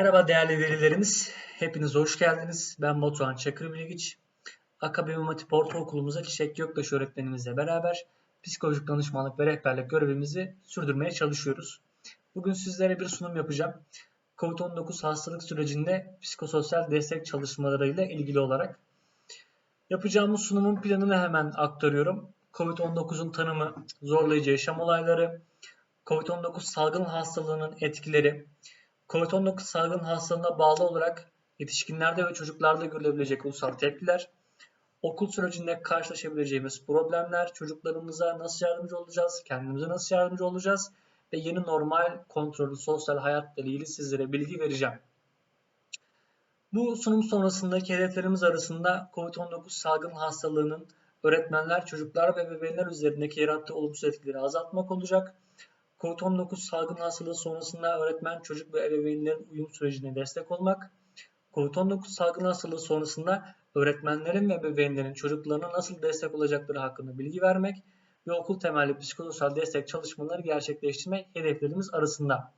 Merhaba değerli velilerimiz. Hepiniz hoş geldiniz. Ben Batuhan Çakır Bilgiç. Akabe İmam Hatip Ortaokulumuza Çiçek Göktaş öğretmenimizle beraber psikolojik danışmanlık ve rehberlik görevimizi sürdürmeye çalışıyoruz. Bugün sizlere bir sunum yapacağım. COVID-19 hastalık sürecinde psikososyal destek çalışmalarıyla ilgili olarak. Yapacağımız sunumun planını hemen aktarıyorum. COVID-19'un tanımı, zorlayıcı yaşam olayları, COVID-19 salgın hastalığının etkileri, COVID-19 salgın hastalığına bağlı olarak yetişkinlerde ve çocuklarda görülebilecek ulusal tepkiler, okul sürecinde karşılaşabileceğimiz problemler, çocuklarımıza nasıl yardımcı olacağız, kendimize nasıl yardımcı olacağız ve yeni normal kontrollü sosyal hayatla ilgili sizlere bilgi vereceğim. Bu sunum sonrasındaki hedeflerimiz arasında COVID-19 salgın hastalığının öğretmenler, çocuklar ve bebeğler üzerindeki yarattığı olumsuz etkileri azaltmak olacak. COVID-19 salgın hastalığı sonrasında öğretmen, çocuk ve ebeveynlerin uyum sürecine destek olmak. COVID-19 salgın hastalığı sonrasında öğretmenlerin ve ebeveynlerin çocuklarına nasıl destek olacakları hakkında bilgi vermek ve okul temelli psikososyal destek çalışmaları gerçekleştirmek hedeflerimiz arasında.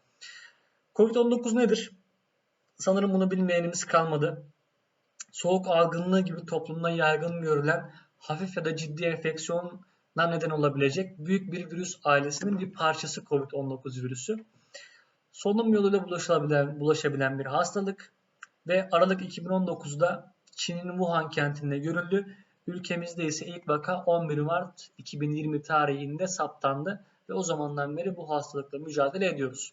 COVID-19 nedir? Sanırım bunu bilmeyenimiz kalmadı. Soğuk algınlığı gibi toplumda yaygın görülen hafif ya da ciddi enfeksiyona neden olabilecek büyük bir virüs ailesinin bir parçası COVID-19 virüsü. Solunum yoluyla bulaşabilen, bulaşabilen bir hastalık ve Aralık 2019'da Çin'in Wuhan kentinde görüldü. Ülkemizde ise ilk vaka 11 Mart 2020 tarihinde saptandı ve o zamandan beri bu hastalıkla mücadele ediyoruz.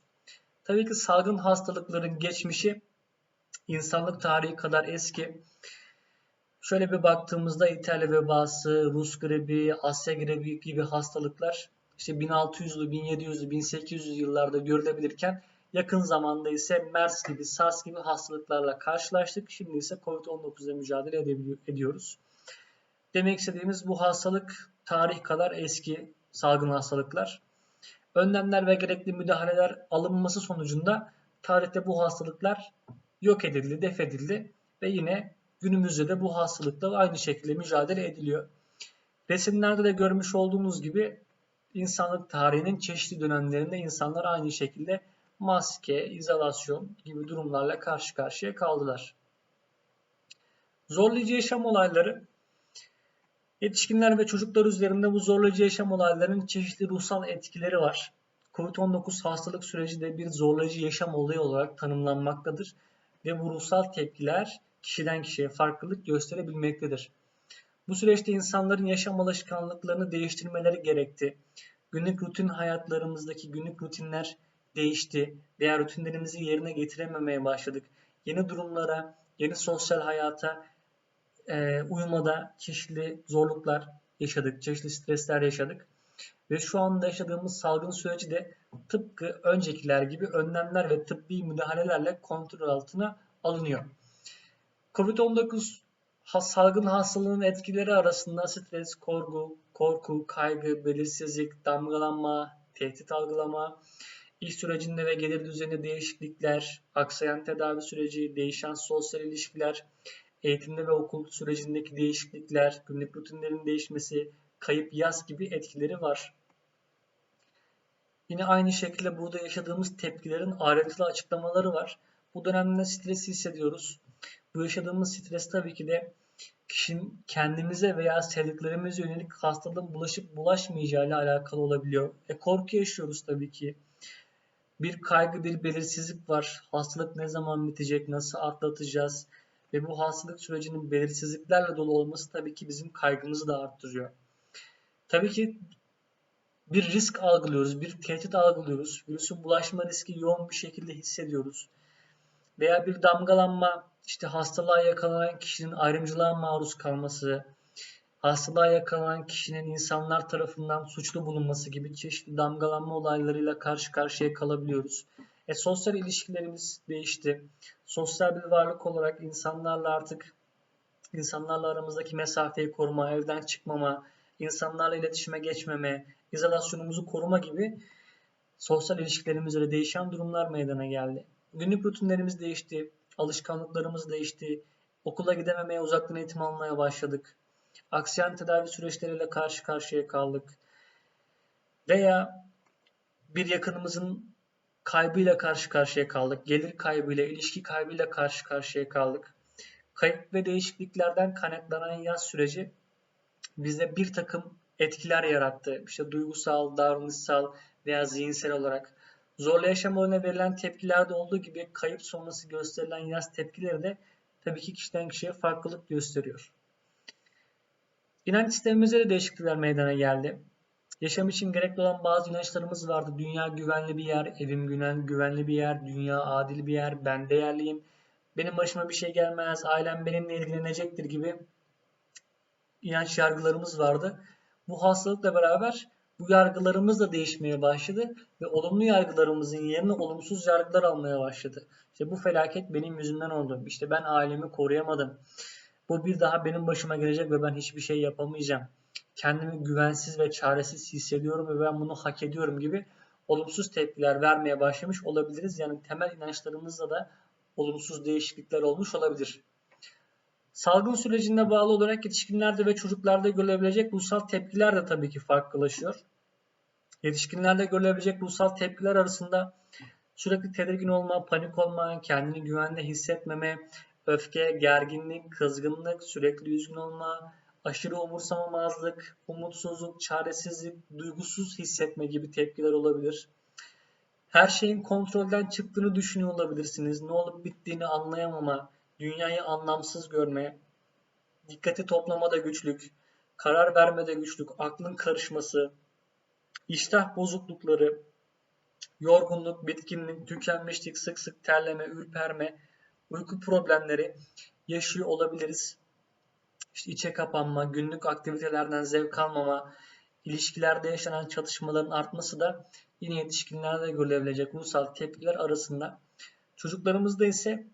Tabii ki salgın hastalıkların geçmişi insanlık tarihi kadar eski. Şöyle bir baktığımızda İtalya vebası, Rus gribi, Asya gribi gibi hastalıklar işte 1600'lü, 1700'lü, 1800'lü yıllarda görülebilirken yakın zamanda ise MERS gibi, SARS gibi hastalıklarla karşılaştık. Şimdi ise COVID-19 ile mücadele ediyoruz. Demek istediğimiz bu hastalık tarih kadar eski salgın hastalıklar. Önlemler ve gerekli müdahaleler alınması sonucunda tarihte bu hastalıklar yok edildi, def edildi ve yine günümüzde de bu hastalıkla aynı şekilde mücadele ediliyor. Resimlerde de görmüş olduğunuz gibi insanlık tarihinin çeşitli dönemlerinde insanlar aynı şekilde maske, izolasyon gibi durumlarla karşı karşıya kaldılar. Zorlayıcı yaşam olayları Yetişkinler ve çocuklar üzerinde bu zorlayıcı yaşam olaylarının çeşitli ruhsal etkileri var. COVID-19 hastalık süreci de bir zorlayıcı yaşam olayı olarak tanımlanmaktadır ve bu ruhsal tepkiler kişiden kişiye farklılık gösterebilmektedir. Bu süreçte insanların yaşam alışkanlıklarını değiştirmeleri gerekti. Günlük rutin hayatlarımızdaki günlük rutinler değişti veya rutinlerimizi yerine getirememeye başladık. Yeni durumlara, yeni sosyal hayata e, uyumada çeşitli zorluklar yaşadık, çeşitli stresler yaşadık. Ve şu anda yaşadığımız salgın süreci de tıpkı öncekiler gibi önlemler ve tıbbi müdahalelerle kontrol altına alınıyor. Covid-19 salgın hastalığının etkileri arasında stres, korku, korku, kaygı, belirsizlik, damgalanma, tehdit algılama, iş sürecinde ve gelir düzeninde değişiklikler, aksayan tedavi süreci, değişen sosyal ilişkiler, eğitimde ve okul sürecindeki değişiklikler, günlük rutinlerin değişmesi, kayıp yaz gibi etkileri var. Yine aynı şekilde burada yaşadığımız tepkilerin ayrıntılı açıklamaları var. Bu dönemde stres hissediyoruz. Bu yaşadığımız stres tabii ki de kişinin kendimize veya sevdiklerimize yönelik hastalığın bulaşıp bulaşmayacağı ile alakalı olabiliyor. E korku yaşıyoruz tabii ki. Bir kaygı, bir belirsizlik var. Hastalık ne zaman bitecek, nasıl atlatacağız? Ve bu hastalık sürecinin belirsizliklerle dolu olması tabii ki bizim kaygımızı da arttırıyor. Tabii ki bir risk algılıyoruz, bir tehdit algılıyoruz. Virüsün bulaşma riski yoğun bir şekilde hissediyoruz. Veya bir damgalanma, işte hastalığa yakalanan kişinin ayrımcılığa maruz kalması, hastalığa yakalanan kişinin insanlar tarafından suçlu bulunması gibi çeşitli damgalanma olaylarıyla karşı karşıya kalabiliyoruz. E, sosyal ilişkilerimiz değişti. Sosyal bir varlık olarak insanlarla artık insanlarla aramızdaki mesafeyi koruma, evden çıkmama, insanlarla iletişime geçmeme, izolasyonumuzu koruma gibi sosyal ilişkilerimizde de değişen durumlar meydana geldi. Günlük rutinlerimiz değişti, alışkanlıklarımız değişti, okula gidememeye uzaktan eğitim almaya başladık. Aksiyen tedavi süreçleriyle karşı karşıya kaldık. Veya bir yakınımızın kaybıyla karşı karşıya kaldık. Gelir kaybıyla, ilişki kaybıyla karşı karşıya kaldık. Kayıp ve değişikliklerden kaynaklanan yaz süreci bize bir takım etkiler yarattı. İşte duygusal, davranışsal veya zihinsel olarak. Zorlu yaşam oyuna verilen tepkilerde olduğu gibi kayıp sonrası gösterilen yaz tepkileri de tabii ki kişiden kişiye farklılık gösteriyor. İnanç sistemimizde de değişiklikler meydana geldi. Yaşam için gerekli olan bazı inançlarımız vardı. Dünya güvenli bir yer, evim güven, güvenli bir yer, dünya adil bir yer, ben değerliyim, benim başıma bir şey gelmez, ailem benimle ilgilenecektir gibi inanç yargılarımız vardı. Bu hastalıkla beraber bu yargılarımız da değişmeye başladı ve olumlu yargılarımızın yerine olumsuz yargılar almaya başladı. İşte bu felaket benim yüzümden oldu. İşte ben ailemi koruyamadım. Bu bir daha benim başıma gelecek ve ben hiçbir şey yapamayacağım. Kendimi güvensiz ve çaresiz hissediyorum ve ben bunu hak ediyorum gibi olumsuz tepkiler vermeye başlamış olabiliriz. Yani temel inançlarımızda da olumsuz değişiklikler olmuş olabilir. Salgın sürecine bağlı olarak yetişkinlerde ve çocuklarda görülebilecek ruhsal tepkiler de tabii ki farklılaşıyor. Yetişkinlerde görülebilecek ruhsal tepkiler arasında sürekli tedirgin olma, panik olma, kendini güvende hissetmeme, öfke, gerginlik, kızgınlık, sürekli üzgün olma, aşırı umursamamazlık, umutsuzluk, çaresizlik, duygusuz hissetme gibi tepkiler olabilir. Her şeyin kontrolden çıktığını düşünüyor olabilirsiniz. Ne olup bittiğini anlayamama, dünyayı anlamsız görme, dikkati toplamada güçlük, karar vermede güçlük, aklın karışması, iştah bozuklukları, yorgunluk, bitkinlik, tükenmişlik, sık sık terleme, ürperme, uyku problemleri yaşıyor olabiliriz. İşte içe kapanma, günlük aktivitelerden zevk almama, ilişkilerde yaşanan çatışmaların artması da yine yetişkinlerde görülebilecek ruhsal tepkiler arasında. Çocuklarımızda ise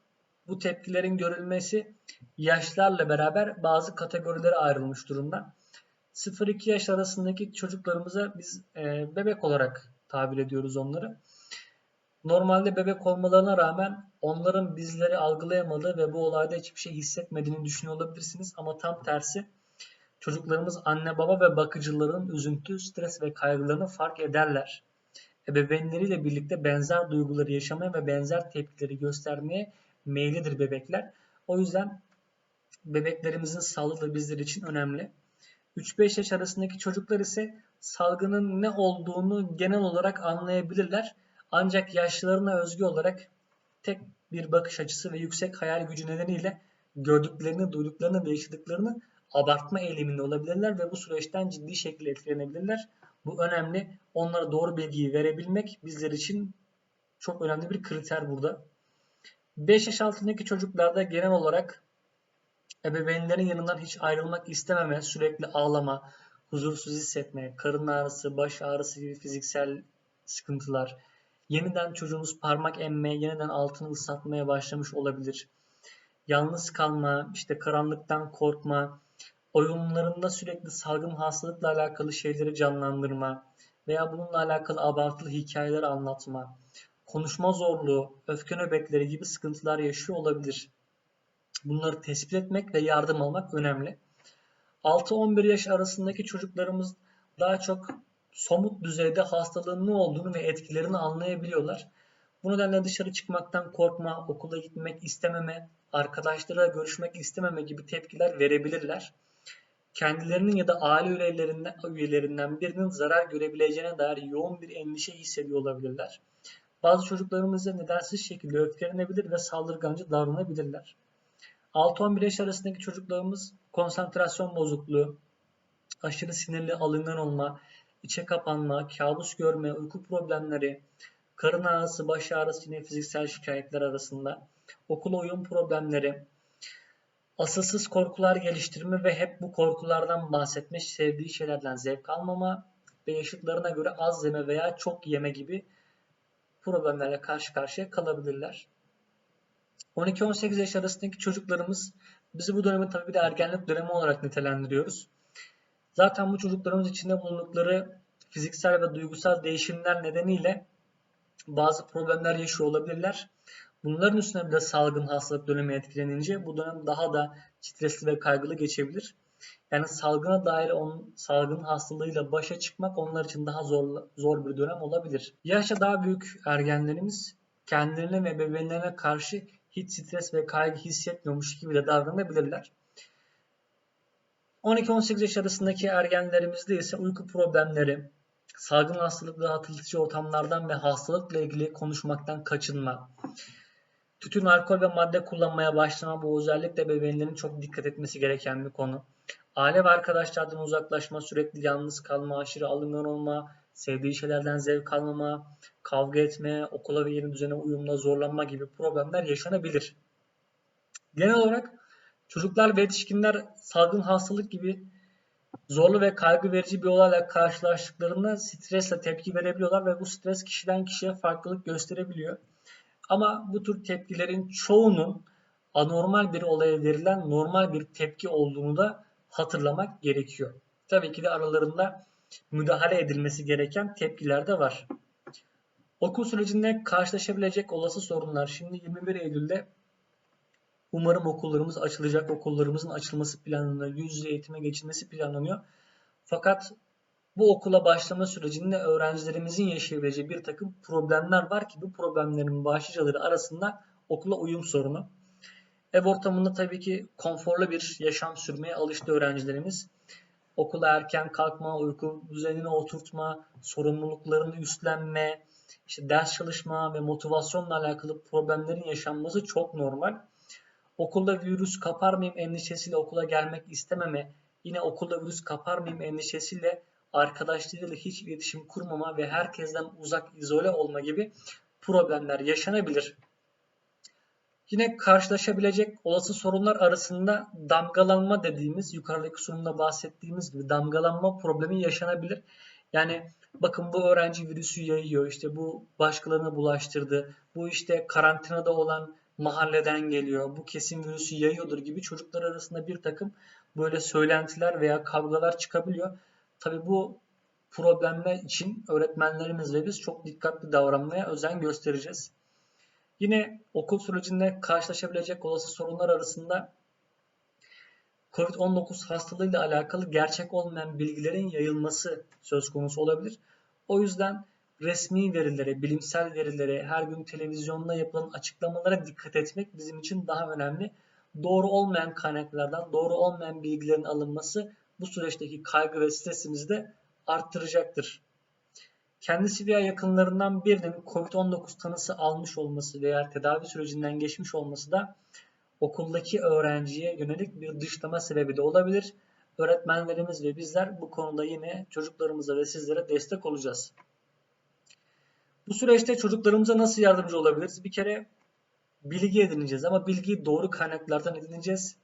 bu tepkilerin görülmesi yaşlarla beraber bazı kategorilere ayrılmış durumda. 0-2 yaş arasındaki çocuklarımıza biz e, bebek olarak tabir ediyoruz onları. Normalde bebek olmalarına rağmen onların bizleri algılayamadığı ve bu olayda hiçbir şey hissetmediğini düşünüyor olabilirsiniz. Ama tam tersi çocuklarımız anne baba ve bakıcıların üzüntü, stres ve kaygılarını fark ederler. Ebeveynleriyle birlikte benzer duyguları yaşamaya ve benzer tepkileri göstermeye meyillidir bebekler. O yüzden bebeklerimizin sağlığı da bizler için önemli. 3-5 yaş arasındaki çocuklar ise salgının ne olduğunu genel olarak anlayabilirler. Ancak yaşlılarına özgü olarak tek bir bakış açısı ve yüksek hayal gücü nedeniyle gördüklerini, duyduklarını ve yaşadıklarını abartma eğiliminde olabilirler ve bu süreçten ciddi şekilde etkilenebilirler. Bu önemli. Onlara doğru bilgiyi verebilmek bizler için çok önemli bir kriter burada. 5 yaş altındaki çocuklarda genel olarak ebeveynlerin yanından hiç ayrılmak istememe, sürekli ağlama, huzursuz hissetme, karın ağrısı, baş ağrısı gibi fiziksel sıkıntılar, yeniden çocuğunuz parmak emme, yeniden altını ıslatmaya başlamış olabilir. Yalnız kalma, işte karanlıktan korkma, oyunlarında sürekli salgın hastalıkla alakalı şeyleri canlandırma veya bununla alakalı abartılı hikayeler anlatma, konuşma zorluğu, öfke nöbetleri gibi sıkıntılar yaşıyor olabilir. Bunları tespit etmek ve yardım almak önemli. 6-11 yaş arasındaki çocuklarımız daha çok somut düzeyde hastalığın ne olduğunu ve etkilerini anlayabiliyorlar. Bu nedenle dışarı çıkmaktan korkma, okula gitmek istememe, arkadaşlarla görüşmek istememe gibi tepkiler verebilirler. Kendilerinin ya da aile üyelerinden, üyelerinden birinin zarar görebileceğine dair yoğun bir endişe hissediyor olabilirler. Bazı çocuklarımız nedensiz şekilde öfkelenebilir ve saldırgancı davranabilirler. 6-11 yaş arasındaki çocuklarımız konsantrasyon bozukluğu, aşırı sinirli alıngan olma, içe kapanma, kabus görme, uyku problemleri, karın ağrısı, baş ağrısı yine fiziksel şikayetler arasında, okula uyum problemleri, asılsız korkular geliştirme ve hep bu korkulardan bahsetme, sevdiği şeylerden zevk almama ve yaşıtlarına göre az yeme veya çok yeme gibi problemlerle karşı karşıya kalabilirler. 12-18 yaş arasındaki çocuklarımız bizi bu dönemi tabii bir de ergenlik dönemi olarak nitelendiriyoruz. Zaten bu çocuklarımız içinde bulundukları fiziksel ve duygusal değişimler nedeniyle bazı problemler yaşıyor olabilirler. Bunların üstüne bir de salgın hastalık dönemi etkilenince bu dönem daha da stresli ve kaygılı geçebilir. Yani salgına dair onun salgın hastalığıyla başa çıkmak onlar için daha zor zor bir dönem olabilir. Yaşça daha büyük ergenlerimiz kendilerine ve bebeğlerine karşı hiç stres ve kaygı hissetmiyormuş gibi de davranabilirler. 12-18 yaş arasındaki ergenlerimizde ise uyku problemleri, salgın hastalık ve hatırlatıcı ortamlardan ve hastalıkla ilgili konuşmaktan kaçınma, tütün, alkol ve madde kullanmaya başlama bu özellikle bebeğinlerin çok dikkat etmesi gereken bir konu. Aile ve arkadaşlardan uzaklaşma, sürekli yalnız kalma, aşırı alıngan olma, sevdiği şeylerden zevk almama, kavga etme, okula ve yeni düzene uyumla zorlanma gibi problemler yaşanabilir. Genel olarak çocuklar ve yetişkinler salgın hastalık gibi zorlu ve kaygı verici bir olayla karşılaştıklarında stresle tepki verebiliyorlar ve bu stres kişiden kişiye farklılık gösterebiliyor. Ama bu tür tepkilerin çoğunun anormal bir olaya verilen normal bir tepki olduğunu da hatırlamak gerekiyor. Tabii ki de aralarında müdahale edilmesi gereken tepkiler de var. Okul sürecinde karşılaşabilecek olası sorunlar. Şimdi 21 Eylül'de umarım okullarımız açılacak. Okullarımızın açılması planlanıyor. Yüz yüze eğitime geçilmesi planlanıyor. Fakat bu okula başlama sürecinde öğrencilerimizin yaşayabileceği bir takım problemler var ki bu problemlerin başlıcaları arasında okula uyum sorunu. Ev ortamında tabii ki konforlu bir yaşam sürmeye alıştı öğrencilerimiz. Okula erken kalkma, uyku düzenini oturtma, sorumluluklarını üstlenme, işte ders çalışma ve motivasyonla alakalı problemlerin yaşanması çok normal. Okulda virüs kapar mıyım endişesiyle okula gelmek istememe, yine okulda virüs kapar mıyım endişesiyle arkadaşlarıyla hiç iletişim kurmama ve herkesten uzak izole olma gibi problemler yaşanabilir. Yine karşılaşabilecek olası sorunlar arasında damgalanma dediğimiz yukarıdaki sunumda bahsettiğimiz gibi damgalanma problemi yaşanabilir. Yani bakın bu öğrenci virüsü yayıyor işte bu başkalarına bulaştırdı bu işte karantinada olan mahalleden geliyor bu kesin virüsü yayıyordur gibi çocuklar arasında bir takım böyle söylentiler veya kavgalar çıkabiliyor. Tabi bu problemler için öğretmenlerimizle biz çok dikkatli davranmaya özen göstereceğiz. Yine okul sürecinde karşılaşabilecek olası sorunlar arasında COVID-19 hastalığıyla alakalı gerçek olmayan bilgilerin yayılması söz konusu olabilir. O yüzden resmi verilere, bilimsel verilere, her gün televizyonda yapılan açıklamalara dikkat etmek bizim için daha önemli. Doğru olmayan kaynaklardan, doğru olmayan bilgilerin alınması bu süreçteki kaygı ve stresimizi de arttıracaktır kendisi veya yakınlarından birinin COVID-19 tanısı almış olması veya tedavi sürecinden geçmiş olması da okuldaki öğrenciye yönelik bir dışlama sebebi de olabilir. Öğretmenlerimiz ve bizler bu konuda yine çocuklarımıza ve sizlere destek olacağız. Bu süreçte çocuklarımıza nasıl yardımcı olabiliriz? Bir kere bilgi edineceğiz ama bilgiyi doğru kaynaklardan edineceğiz.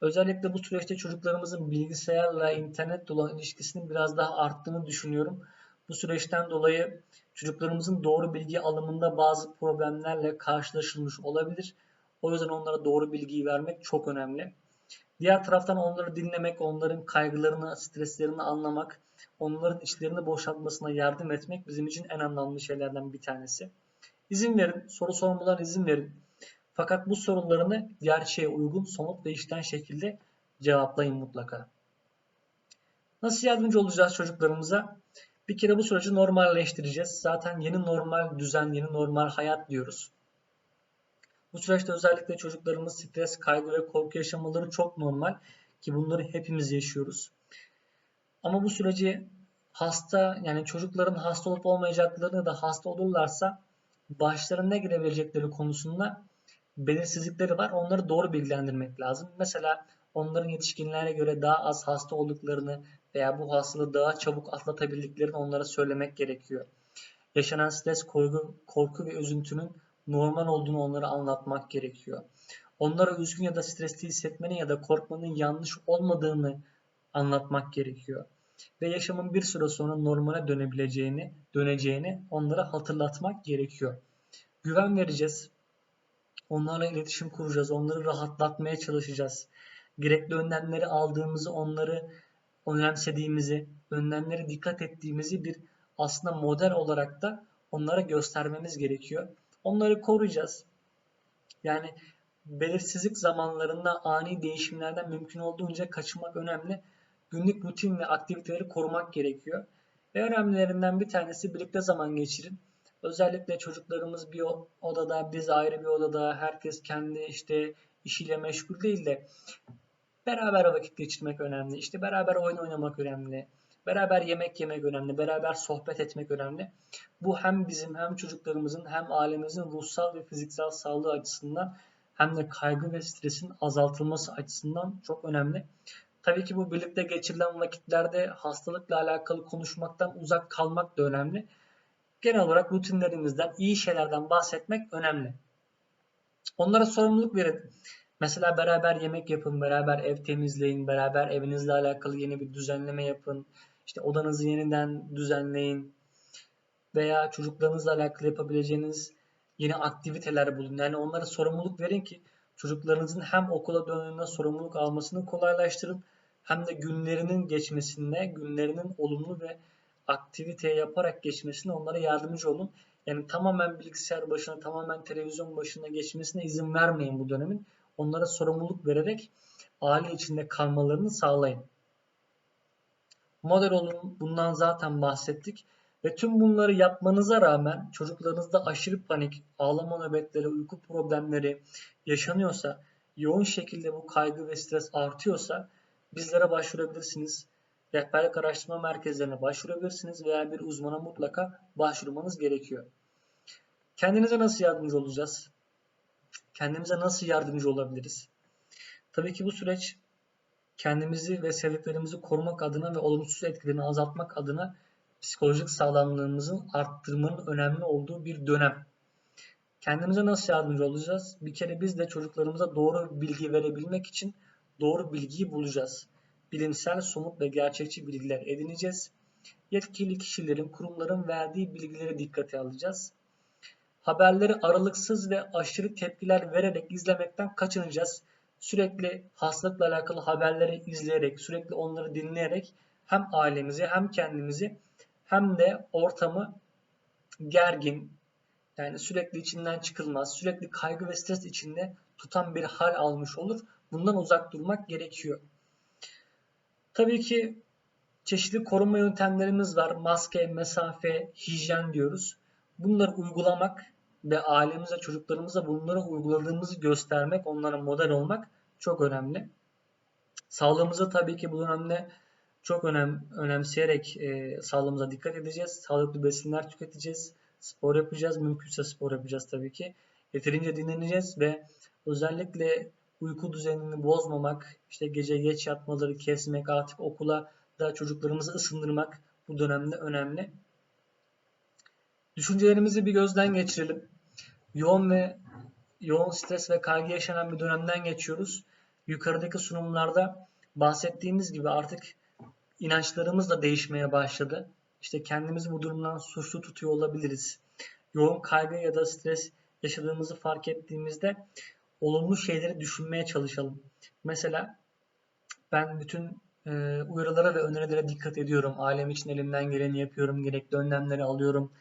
Özellikle bu süreçte çocuklarımızın bilgisayarla, internet olan ilişkisinin biraz daha arttığını düşünüyorum. Bu süreçten dolayı çocuklarımızın doğru bilgi alımında bazı problemlerle karşılaşılmış olabilir. O yüzden onlara doğru bilgiyi vermek çok önemli. Diğer taraftan onları dinlemek, onların kaygılarını, streslerini anlamak, onların içlerini boşaltmasına yardım etmek bizim için en anlamlı şeylerden bir tanesi. İzin verin, soru sormalar izin verin. Fakat bu sorularını gerçeğe uygun, somut ve işten şekilde cevaplayın mutlaka. Nasıl yardımcı olacağız çocuklarımıza? Bir kere bu süreci normalleştireceğiz. Zaten yeni normal düzen, yeni normal hayat diyoruz. Bu süreçte özellikle çocuklarımız stres, kaygı ve korku yaşamaları çok normal ki bunları hepimiz yaşıyoruz. Ama bu süreci hasta yani çocukların hasta olup olmayacaklarını da hasta olurlarsa başlarına girebilecekleri konusunda belirsizlikleri var. Onları doğru bilgilendirmek lazım. Mesela onların yetişkinlere göre daha az hasta olduklarını veya bu hastalığı daha çabuk atlatabildiklerini onlara söylemek gerekiyor. Yaşanan stres, korku, korku ve üzüntünün normal olduğunu onlara anlatmak gerekiyor. Onlara üzgün ya da stresli hissetmenin ya da korkmanın yanlış olmadığını anlatmak gerekiyor. Ve yaşamın bir süre sonra normale dönebileceğini, döneceğini onlara hatırlatmak gerekiyor. Güven vereceğiz. Onlarla iletişim kuracağız. Onları rahatlatmaya çalışacağız. Gerekli önlemleri aldığımızı onları önemsediğimizi, önlemlere dikkat ettiğimizi bir aslında model olarak da onlara göstermemiz gerekiyor. Onları koruyacağız. Yani belirsizlik zamanlarında ani değişimlerden mümkün olduğunca kaçınmak önemli. Günlük rutin ve aktiviteleri korumak gerekiyor. Ve önemlilerinden bir tanesi birlikte zaman geçirin. Özellikle çocuklarımız bir odada, biz ayrı bir odada, herkes kendi işte işiyle meşgul değil de beraber vakit geçirmek önemli. İşte beraber oyun oynamak önemli. Beraber yemek yemek önemli. Beraber sohbet etmek önemli. Bu hem bizim hem çocuklarımızın hem ailemizin ruhsal ve fiziksel sağlığı açısından hem de kaygı ve stresin azaltılması açısından çok önemli. Tabii ki bu birlikte geçirilen vakitlerde hastalıkla alakalı konuşmaktan uzak kalmak da önemli. Genel olarak rutinlerimizden, iyi şeylerden bahsetmek önemli. Onlara sorumluluk verin. Mesela beraber yemek yapın, beraber ev temizleyin, beraber evinizle alakalı yeni bir düzenleme yapın. İşte odanızı yeniden düzenleyin. Veya çocuklarınızla alakalı yapabileceğiniz yeni aktiviteler bulun. Yani onlara sorumluluk verin ki çocuklarınızın hem okula döndüğünde sorumluluk almasını kolaylaştırın hem de günlerinin geçmesinde, günlerinin olumlu ve aktivite yaparak geçmesine onlara yardımcı olun. Yani tamamen bilgisayar başına, tamamen televizyon başına geçmesine izin vermeyin bu dönemin. Onlara sorumluluk vererek aile içinde kalmalarını sağlayın. Model olun bundan zaten bahsettik. Ve tüm bunları yapmanıza rağmen çocuklarınızda aşırı panik, ağlama nöbetleri, uyku problemleri yaşanıyorsa, yoğun şekilde bu kaygı ve stres artıyorsa bizlere başvurabilirsiniz. Rehberlik araştırma merkezlerine başvurabilirsiniz veya bir uzmana mutlaka başvurmanız gerekiyor. Kendinize nasıl yardımcı olacağız? Kendimize nasıl yardımcı olabiliriz? Tabii ki bu süreç kendimizi ve sevdiklerimizi korumak adına ve olumsuz etkilerini azaltmak adına psikolojik sağlamlığımızın arttırmanın önemli olduğu bir dönem. Kendimize nasıl yardımcı olacağız? Bir kere biz de çocuklarımıza doğru bilgi verebilmek için doğru bilgiyi bulacağız. Bilimsel, somut ve gerçekçi bilgiler edineceğiz. Yetkili kişilerin, kurumların verdiği bilgileri dikkate alacağız. Haberleri aralıksız ve aşırı tepkiler vererek izlemekten kaçınacağız. Sürekli hastalıkla alakalı haberleri izleyerek, sürekli onları dinleyerek hem ailemizi hem kendimizi hem de ortamı gergin, yani sürekli içinden çıkılmaz, sürekli kaygı ve stres içinde tutan bir hal almış olur. Bundan uzak durmak gerekiyor. Tabii ki çeşitli koruma yöntemlerimiz var. Maske, mesafe, hijyen diyoruz. Bunları uygulamak ve ailemize, çocuklarımıza bunları uyguladığımızı göstermek, onlara model olmak çok önemli. Sağlığımıza tabii ki bu dönemde çok önem, önemseyerek e, sağlığımıza dikkat edeceğiz. Sağlıklı besinler tüketeceğiz. Spor yapacağız. Mümkünse spor yapacağız tabii ki. Yeterince dinleneceğiz ve özellikle uyku düzenini bozmamak, işte gece geç yatmaları kesmek, artık okula da çocuklarımızı ısındırmak bu dönemde önemli. Düşüncelerimizi bir gözden geçirelim. Yoğun ve yoğun stres ve kaygı yaşanan bir dönemden geçiyoruz. Yukarıdaki sunumlarda bahsettiğimiz gibi artık inançlarımız da değişmeye başladı. İşte kendimizi bu durumdan suçlu tutuyor olabiliriz. Yoğun kaygı ya da stres yaşadığımızı fark ettiğimizde olumlu şeyleri düşünmeye çalışalım. Mesela ben bütün e, uyarılara ve önerilere dikkat ediyorum. Ailem için elimden geleni yapıyorum. Gerekli önlemleri alıyorum.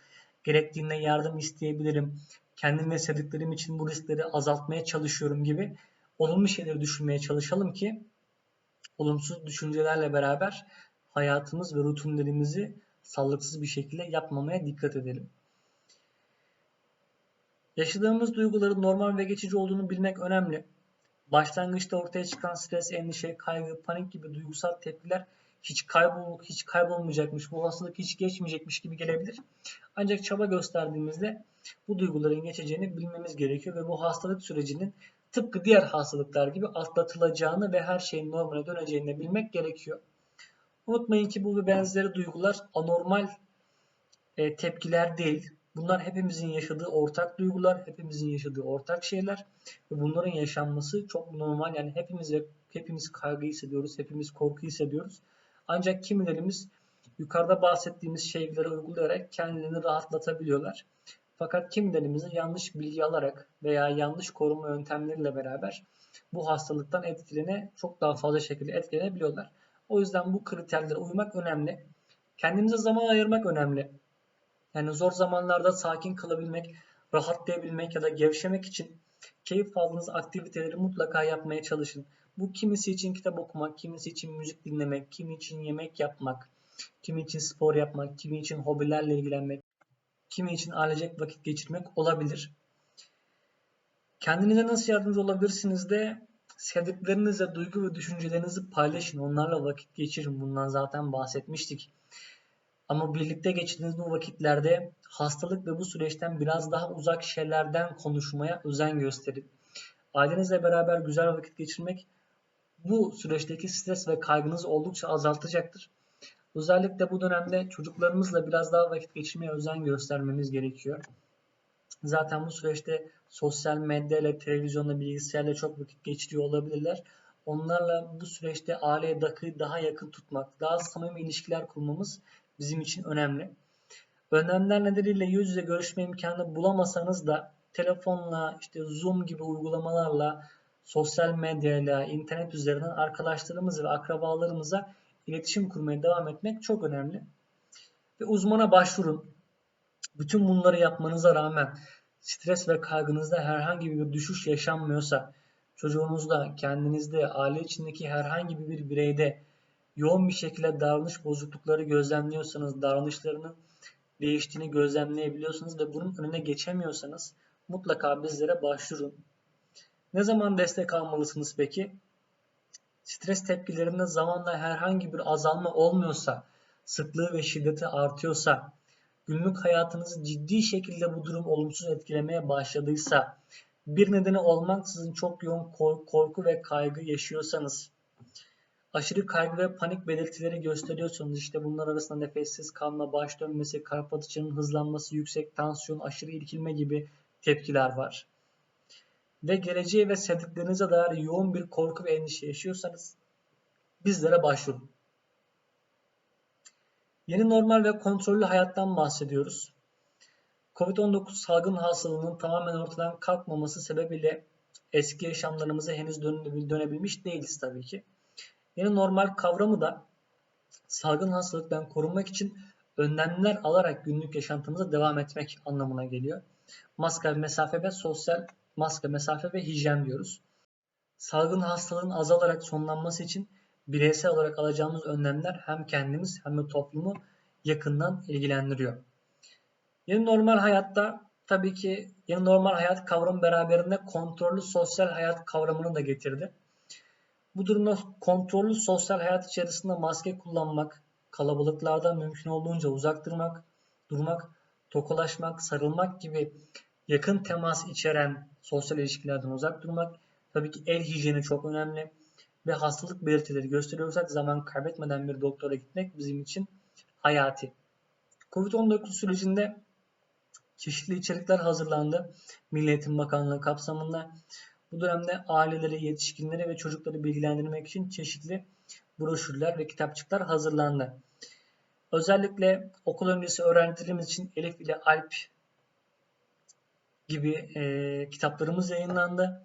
Gerektiğinde yardım isteyebilirim. Kendim ve sevdiklerim için bu riskleri azaltmaya çalışıyorum gibi olumlu şeyleri düşünmeye çalışalım ki olumsuz düşüncelerle beraber hayatımız ve rutinlerimizi sağlıksız bir şekilde yapmamaya dikkat edelim. Yaşadığımız duyguların normal ve geçici olduğunu bilmek önemli. Başlangıçta ortaya çıkan stres, endişe, kaygı, panik gibi duygusal tepkiler hiç kaybol hiç kaybolmayacakmış, bu hastalık hiç geçmeyecekmiş gibi gelebilir. Ancak çaba gösterdiğimizde bu duyguların geçeceğini bilmemiz gerekiyor ve bu hastalık sürecinin tıpkı diğer hastalıklar gibi atlatılacağını ve her şeyin normale döneceğini bilmek gerekiyor. Unutmayın ki bu ve benzeri duygular anormal e, tepkiler değil. Bunlar hepimizin yaşadığı ortak duygular, hepimizin yaşadığı ortak şeyler ve bunların yaşanması çok normal. Yani hepimiz hepimiz kaygı hissediyoruz, hepimiz korku hissediyoruz. Ancak kimilerimiz yukarıda bahsettiğimiz şeyleri uygulayarak kendilerini rahatlatabiliyorlar. Fakat kimilerimiz yanlış bilgi alarak veya yanlış koruma yöntemleriyle beraber bu hastalıktan etkilene çok daha fazla şekilde etkilenebiliyorlar. O yüzden bu kriterlere uymak önemli. Kendimize zaman ayırmak önemli. Yani zor zamanlarda sakin kalabilmek, rahatlayabilmek ya da gevşemek için Keyif aldığınız aktiviteleri mutlaka yapmaya çalışın. Bu kimisi için kitap okumak, kimisi için müzik dinlemek, kimi için yemek yapmak, kimi için spor yapmak, kimi için hobilerle ilgilenmek, kimi için ailecek vakit geçirmek olabilir. Kendinize nasıl yardımcı olabilirsiniz de sevdiklerinizle duygu ve düşüncelerinizi paylaşın. Onlarla vakit geçirin. Bundan zaten bahsetmiştik. Ama birlikte geçirdiğiniz bu vakitlerde hastalık ve bu süreçten biraz daha uzak şeylerden konuşmaya özen gösterin. Ailenizle beraber güzel vakit geçirmek bu süreçteki stres ve kaygınızı oldukça azaltacaktır. Özellikle bu dönemde çocuklarımızla biraz daha vakit geçirmeye özen göstermemiz gerekiyor. Zaten bu süreçte sosyal medyayla, televizyonla, bilgisayarla çok vakit geçiriyor olabilirler. Onlarla bu süreçte aileye daha yakın tutmak, daha samimi ilişkiler kurmamız bizim için önemli. Önlemler nedeniyle yüz yüze görüşme imkanı bulamasanız da telefonla, işte Zoom gibi uygulamalarla, sosyal medyayla, internet üzerinden arkadaşlarımız ve akrabalarımıza iletişim kurmaya devam etmek çok önemli. Ve uzmana başvurun. Bütün bunları yapmanıza rağmen stres ve kaygınızda herhangi bir düşüş yaşanmıyorsa, çocuğunuzda, kendinizde, aile içindeki herhangi bir bireyde yoğun bir şekilde davranış bozuklukları gözlemliyorsanız, davranışlarının değiştiğini gözlemleyebiliyorsanız ve bunun önüne geçemiyorsanız mutlaka bizlere başvurun. Ne zaman destek almalısınız peki? Stres tepkilerinde zamanla herhangi bir azalma olmuyorsa, sıklığı ve şiddeti artıyorsa, günlük hayatınızı ciddi şekilde bu durum olumsuz etkilemeye başladıysa, bir nedeni olmaksızın çok yoğun korku ve kaygı yaşıyorsanız, aşırı kaygı ve panik belirtileri gösteriyorsanız işte bunlar arasında nefessiz kalma, baş dönmesi, kalp atışının hızlanması, yüksek tansiyon, aşırı irkilme gibi tepkiler var. Ve geleceğe ve sevdiklerinize dair yoğun bir korku ve endişe yaşıyorsanız bizlere başvurun. Yeni normal ve kontrollü hayattan bahsediyoruz. Covid-19 salgın hastalığının tamamen ortadan kalkmaması sebebiyle eski yaşamlarımıza henüz dönebilmiş değiliz tabii ki. Yeni normal kavramı da salgın hastalıktan korunmak için önlemler alarak günlük yaşantımıza devam etmek anlamına geliyor. Maske, mesafe ve sosyal maske, mesafe ve hijyen diyoruz. Salgın hastalığın azalarak sonlanması için bireysel olarak alacağımız önlemler hem kendimiz hem de toplumu yakından ilgilendiriyor. Yeni normal hayatta tabii ki yeni normal hayat kavramı beraberinde kontrollü sosyal hayat kavramını da getirdi. Bu durumda kontrollü sosyal hayat içerisinde maske kullanmak, kalabalıklardan mümkün olduğunca uzak durmak, durmak, tokalaşmak, sarılmak gibi yakın temas içeren sosyal ilişkilerden uzak durmak, tabii ki el hijyeni çok önemli ve hastalık belirtileri gösteriyorsak zaman kaybetmeden bir doktora gitmek bizim için hayati. Covid-19 sürecinde çeşitli içerikler hazırlandı. Milli Bakanlığı kapsamında. Bu dönemde aileleri, yetişkinleri ve çocukları bilgilendirmek için çeşitli broşürler ve kitapçıklar hazırlandı. Özellikle okul öncesi öğrencilerimiz için Elif ile Alp gibi e, kitaplarımız yayınlandı.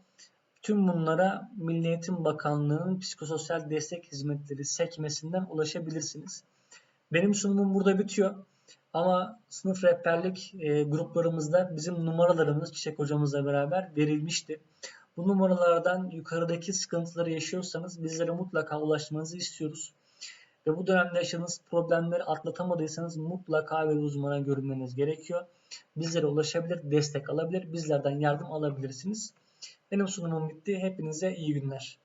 Tüm bunlara Milli Eğitim Bakanlığı'nın psikososyal destek hizmetleri sekmesinden ulaşabilirsiniz. Benim sunumum burada bitiyor. Ama sınıf rehberlik e, gruplarımızda bizim numaralarımız Çiçek hocamızla beraber verilmişti. Bu numaralardan yukarıdaki sıkıntıları yaşıyorsanız bizlere mutlaka ulaşmanızı istiyoruz. Ve bu dönemde yaşadığınız problemleri atlatamadıysanız mutlaka bir uzmana görünmeniz gerekiyor. Bizlere ulaşabilir, destek alabilir, bizlerden yardım alabilirsiniz. Benim sunumum bitti. Hepinize iyi günler.